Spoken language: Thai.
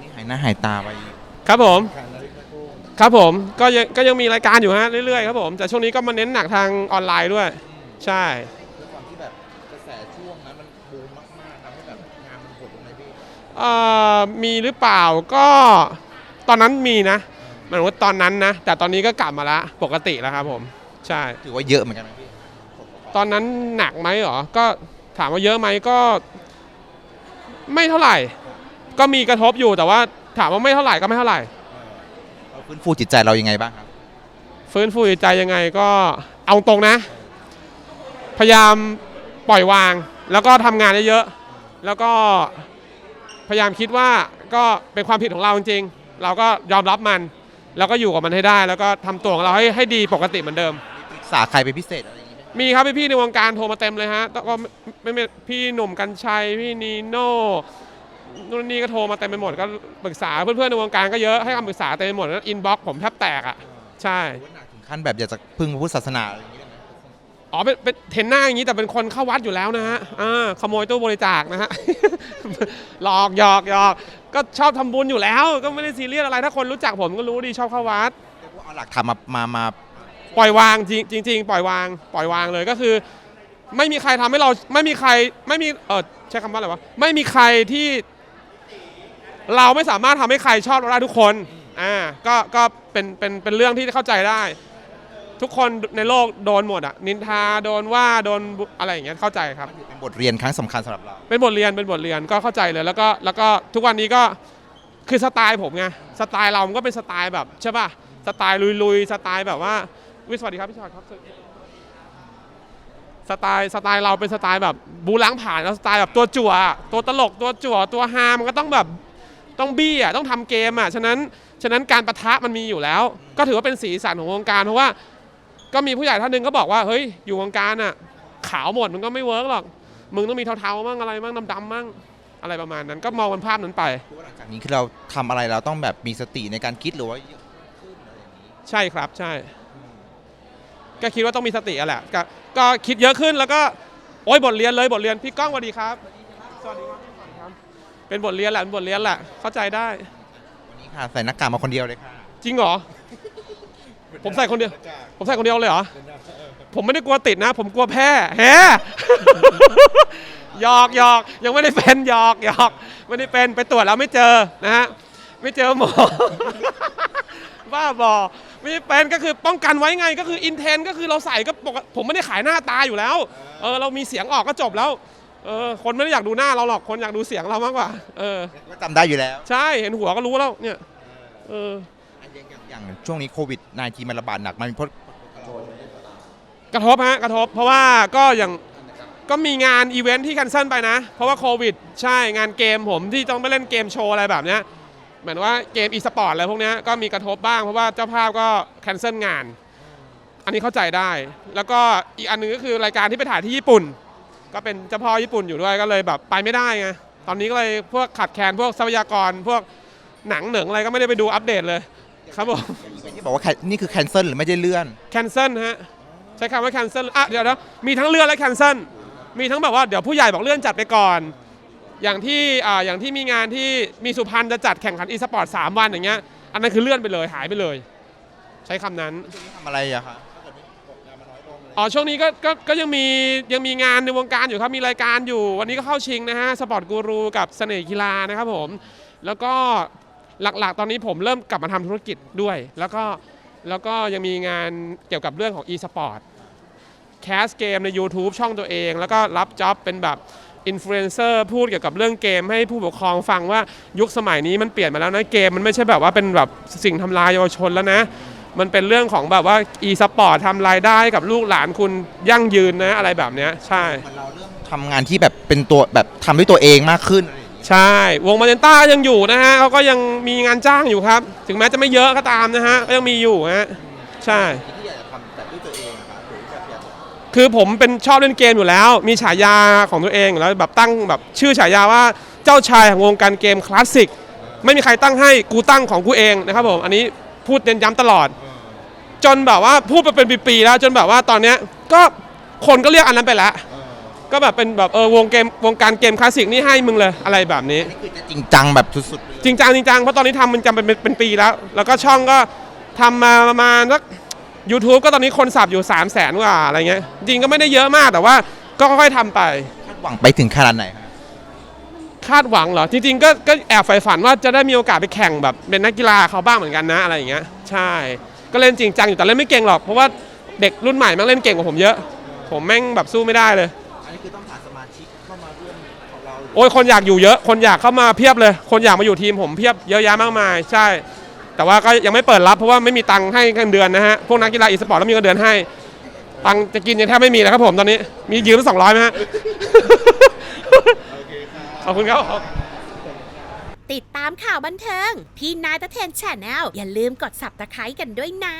นี่หายหน้าหายตาไปครับผมการนาฬิกาโก้ครับผมก็ยังก็ยังมีรายการอยู่ฮะเรื่อยๆครับผมแต่ช่วงนี้ก็มาเน้นหนักทางออนไลน์ด้วย ใช่ ด้วยความที่แบบกระแสช่วงนั้นมันบูมมากๆทำให้แบบงานมันหดลงเลยพี่เอ่อมีหรือเปล่าก็ตอนนั้นมีนะหมายถึงว่าตอนนั้นนะ แต่ตอนนี้ก็กลับมาละปกติแล้วครับผมใช่ ถือว่าเยอะเหมือนกันไหมพี่ตอนนั้นหนักไหมเหรอ ก็ถามว่าเยอะไหมก็ ไม่เท่าไหร่ ก็มีกระทบอยู่แต่ว่าถามว่าไม่เท่าไหร่ก็ไม่เท่าไหร่ เราฟื้นฟูจิตใจเรายังไงบ้างครับฟื้นฟูจิตใจยังไงก็เอาตรงนะ พยายามปล่อยวาง แล้วก็ทำงานเยอะๆแล้วก็พยายามคิดว่าก็เป็นความผิดของเราจริงๆเราก็ยอมรับมัน แล้วก็อยู่กับมันให้ได้ แล้วก็ทำตัวของเราให้ให้ดีปกติเหมือนเดิม ปรึกษาใครเป็นพิเศษอะไรอย่างงี้ไหมมีครับพี่ๆในวงการโทรมาเต็มเลยฮะแล้วก็ไม่ไม่พี่หนุ่มกัญชัย พี่นีโน่ นู่นนี่ก็โทรมาเต็มไปหมดก็ปรึกษาเพื่อนๆในวงการก็เยอะให้คำปรึกษาเต็มไปหมดแล้วอินบ็อกผมแทบแตกอะใช่หรือว่าหนักถึงขั้นแบบอยากจะพึ่งพระพุทธศาสนาอะไรอย่างงี้ได้ไหมอ๋อเป็นเป็นเห็นหน้าอย่างนี้แต่เป็นคนเข้าวัดอยู่แล้วนะฮะอ่าขโมยตู้บริจาคนะฮะหลอกหยอกหยอกก็ชอบทำบุญอยู่แล้ว ก็ไม่ได้ซีเรียสอะไรถ้าคนรู้จักผมก็รู้ดีชอบเข้าวัดเรียกว่าเอาหลักธรรมมามามาปล่อยวางจริงจริงๆปล่อยวาง ปล่อยวางเลยก็คือ ไม่มีใครทำให้เราไม่มีใครไม่มีเออใช้คำว่าอะไรวะไม่มีใครที่ เราไม่สามารถทำให้ใครชอบเราได้ทุกคนอ่าก็ก็เป็นเป็นเป็นเรื่องที่เข้าใจได้ ทุกคนในโลกโดนหมดอะนินทาโดนว่าโดนบุอะไรอย่างเงี้ยเข้าใจครับ เป็นบทเรียนครั้งสำคัญสำหรับเรา เป็นบทเรียนเป็นบทเรียนก็เข้าใจเลยแล้วก็แล้วก็ทุกวันนี้ก็คือสไตล์ผมไงสไตล์เรามันก็เป็นสไตล์แบบใช่ป่ะสไตล์ลุยๆสไตล์แบบว่าวิสวัสดีครับพี่ชอดครับสไตล์สไตล์เราเป็นสไตล์แบบบูล้างผ่านแล้วสไตล์แบบตัวจั่วตัวตลกตัวจั่วตัวฮามันก็ต้องแบบ ต้องบี้อะต้องทำเกมอะฉะนั้นฉะนั้นการประทะมันมีอยู่แล้ว ก็ถือว่าเป็นสีสันของวงการเพราะว่าก็มีผู้ใหญ่ท่านหนึ่งก็บอกว่าเฮ้ยอยู่วงการอะขาวหมดมันก็ไม่เวิร์กหรอกมึงต้องมีเทาๆมั่งอะไรมั่งดำๆมั่งอะไรประมาณนั้นก็มองมันภาพนั้นไปคือว่าหลังจากนี้คือเราทำอะไรเราต้องแบบมีสติในการคิดหรือว่าเยอะขึ้นอะไรอย่างนี้ใช่ครับใช่ ก็คิดว่าต้องมีสติอะแหละก็ก็คิดเยอะขึ้นแล้วก็โอ้ยบทเรียนเลยบทเรียนพี่ก้องสวัสดีครับสวัสดีครับพี่ขวัญครับ เป็นบทเรียนแหละเป็นบทเรียนแหละเข้าใจได้ วันนี้ค่ะใส่หน้ากากมาคนเดียวเลยค่ะจริงเหรอ ผมใส่คนเดียว ผมใส่คนเดียวเลยเหรอ ผมไม่ได้กลัวติดนะ ผมกลัวแพ้แฮ หยอกหยอกยังไม่ได้เป็นหยอกหยอกไม่ได้เป็นไปตรวจแล้วไม่เจอนะฮะไม่เจอหมอ บ้าบอไม่ได้เป็นก็คือป้องกันไว้ไงก็คืออินเทนก็คือเราใส่ก็ปกติผมไม่ได้ขายหน้าตาอยู่แล้วเออเรามีเสียงออกก็จบแล้ว เออคนไม่ได้อยากดูหน้าเราหรอกคนอยากดูเสียงเรามากกว่า เออ ก็จำได้อยู่แล้วใช่เห็นหัวก็รู้แล้วเนี่ยเออ อย่างช่วงนี้โควิด -19 มันระบาดหนักมันเพราะกระทบฮะกระทบเพราะว่าก็อย่างก็มีงานอีเวนท์ที่แคนเซิลไปนะ เพราะว่าโควิด ใช่งานเกมผมที่ต้องไปเล่นเกมโชว์อะไรแบบเนี้ยเหมือนว่าเกมอีสปอร์ตอะไรพวกเนี้ยก็มีกระทบบ้างเพราะว่าเจ้าภาพก็แคนเซิลงาน อันนี้เข้าใจได้ แล้วก็อีกอันหนึงก็คือรายการที่ไปถ่ายที่ญี่ปุ่น ก็เป็นเจ้าพ่อญี่ปุ่นอยู่ด้วยก็เลยแบบไปไม่ได้ไงตอนนี้ก็เลยพวกขาดแคลนพวกทรัพยากรพวกหนังเหนึ่งอะไรก็ไม่ได้ไปดูอัปเดตเลยครับผมที่บอกว่า can- นี่คือ cancel หรือไม่ได้เลื่อน แคนเซิลฮะใช้คำว่าแคนเซิลอะเดี๋ยวนะมีทั้งเลื่อนและแคนเซิลมีทั้งแบบว่าเดี๋ยวผู้ใหญ่บอกเลื่อนจัดไปก่อน อย่างที่อ่าอย่างที่มีงานที่มีสุพรรณจะจัดแข่งขันอีสปอร์ตสามวันอย่างเงี้ยอันนั้นคือเลื่อนไปเลยหายไปเลย ใช้คำนั้น ทำอะไรอะคะ อ๋อช่วงนี้ก็ก็ก็ยังมียังมีงานในวงการอยู่ครับมีรายการอยู่ วันนี้ก็เข้าชิงนะฮะสปอร์ตกูรูกับเสน่ห์กีฬานะครับผม แล้วก็หลักๆ ตอนนี้ผมเริ่มกลับมาทำธุรกิจด้วย แล้วก็แล้วก็ยังมีงานเกี่ยวกับเรื่องของ e-sport แคสเกมใน YouTube ช่องตัวเอง แล้วก็รับจ็อบเป็นแบบอินฟลูเอนเซอร์พูดเกี่ยวกับเรื่องเกมให้ผู้ปกครองฟังว่ายุคสมัยนี้มันเปลี่ยนมาแล้วนะเกมมันไม่ใช่แบบว่าเป็นแบบสิ่งทำลายเยาวชนแล้วนะ มันเป็นเรื่องของแบบว่า e-sport ทำรายได้กับลูกหลานคุณยั่งยืนนะอะไรแบบเนี้ยใช่เราเริ่มทำงานที่แบบเป็นตัวแบบทำด้วยตัวเองมากขึ้น ใช่ วงมาเจนต้ายังอยู่นะฮะเขาก็ยังมีงานจ้างอยู่ครับ ถึงแม้จะไม่เยอะก็ตามนะฮะก็ยังมีอยู่ฮะใช่ ที่อยากจะทำแบบด้วยตัวเองครับหรือแบบอยากจะคือผมเป็นชอบเล่นเกมอยู่แล้ว มีฉายาของตัวเองอยู่แล้วแบบตั้งแบบชื่อฉายาว่าเจ้าชายของวงการเกมคลาสสิกไม่มีใครตั้งให้กูตั้งของกูเองนะครับผมอันนี้พูดเน้นย้ำตลอด จนแบบว่าพูดมาเป็นปีๆแล้วจนแบบว่าตอนเนี้ยก็คนก็เรียกอันนั้นไปแล้วก็แบบเป็นแบบเออวงเกมวงการเกมคลาสสิกนี่ให้มึงเลยอะไรแบบนี้อันนี้คือจะจริงจังแบบสุดๆเลยจริงจังจริงจังเพราะตอนนี้ทำมันจำเป็นเป็นปีแล้ว แล้วก็ช่องก็ทำมาประมาณสัก YouTube ก็ตอนนี้คนสับอยู่ 3 0 0แสนกว่าอะไรเงี้ย จริงก็ไม่ได้เยอะมากแต่ว่าก็ค่อยๆทำไป คาดหวังไปถึงขนาดไหนครับคาดหวังเหรอ จริงๆก็ก็แอบใฝ่ฝันว่าจะได้มีโอกาสไปแข่งแบบเป็นนักกีฬาเขาบ้างเหมือนกันนะอะไรอย่างเงี้ยใช่ ก็เล่นจริงจังอยู่แต่เล่นไม่เก่งหรอก เพราะว่าเด็กรุ่นใหม่แม่งเล่นเก่งกว่าผมเยอะ ผมแม่งแบบสู้ไม่ได้เลย อันนี้คือต้องหาสมาชิกเข้ามาร่วมของเราโอ้ยคนอยากอยู่เยอะ คนอยากเข้ามาเพียบเลย คนอยากมาอยู่ทีมผมเพียบเยอะแยะมากมาย ใช่ แต่ว่าก็ยังไม่เปิดรับเพราะว่าไม่มีตังค์ให้เงินเดือนนะฮะ พวกนักกีฬาอีสปอร์ตแล้วมีเงินเดือนให้ ตังค์จะกินยังแทบไม่มีแล้วครับผมตอนนี้ มียืมสองร้อยไหมฮะขอบคุณครับ ติดตามข่าวบันเทิงพี่นายตะเทนแชนแนลอย่าลืมกดสับตะไคร้กันด้วยนะ